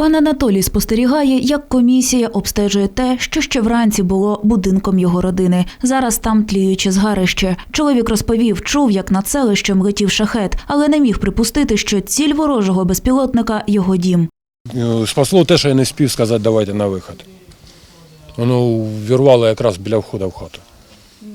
Пан Анатолій спостерігає, як комісія обстежує те, що ще вранці було будинком його родини. Зараз там тліюче згарище. Чоловік розповів, чув, як над селищем летів шахет, але не міг припустити, що ціль ворожого безпілотника його дім. Е, Спасло те, що я не спів сказати, давайте на вихід. Воно вірвало якраз біля входу в хату.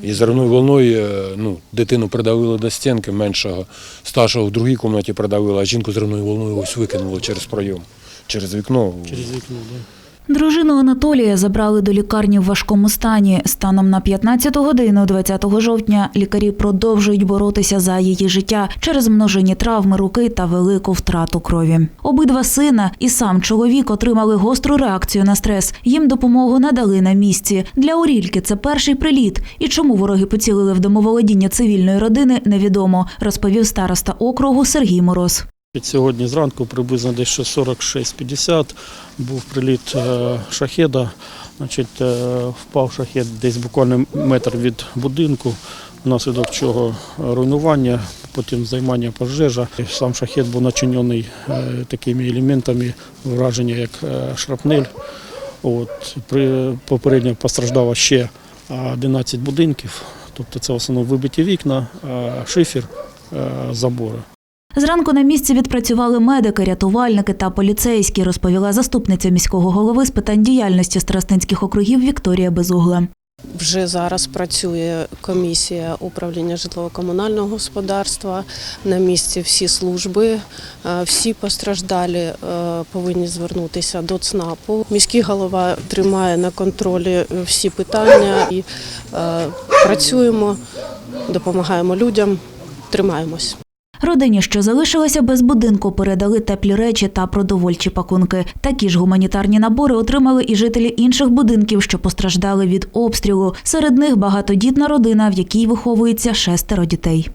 І зерною волною е, ну, дитину придавило до стінки меншого, старшого в другій кімнаті придавило, а жінку зерною волною ось викинуло через пройом, через вікно. Через вікно, да. Дружину Анатолія забрали до лікарні в важкому стані. Станом на 15 годину 20 жовтня лікарі продовжують боротися за її життя через множинні травми руки та велику втрату крові. Обидва сина і сам чоловік отримали гостру реакцію на стрес. Їм допомогу надали на місці. Для Орільки це перший приліт. І чому вороги поцілили в домоволодіння цивільної родини, невідомо, розповів староста округу Сергій Мороз. Сьогодні зранку приблизно десь 46-50 був приліт е, шахеда. Значить, е, впав шахет десь буквально метр від будинку, внаслідок чого руйнування, потім займання пожежа. Сам шахет був начинений е, такими елементами враження, як е, шрапнель. От, при, попередньо постраждало ще е, 11 будинків, тобто це в основному вибиті вікна, е, шифер, е, забори. Зранку на місці відпрацювали медики, рятувальники та поліцейські, розповіла заступниця міського голови з питань діяльності Страстинських округів Вікторія Безугла. Вже зараз працює комісія управління житлово-комунального господарства. На місці всі служби, е, всі постраждалі е, повинні звернутися до ЦНАПу. Міський голова тримає на контролі всі питання і е, працюємо, допомагаємо людям, тримаємось. Родині, що залишилася без будинку, передали теплі речі та продовольчі пакунки. Такі ж гуманітарні набори отримали і жителі інших будинків, що постраждали від обстрілу. Серед них багатодітна родина, в якій виховується шестеро дітей.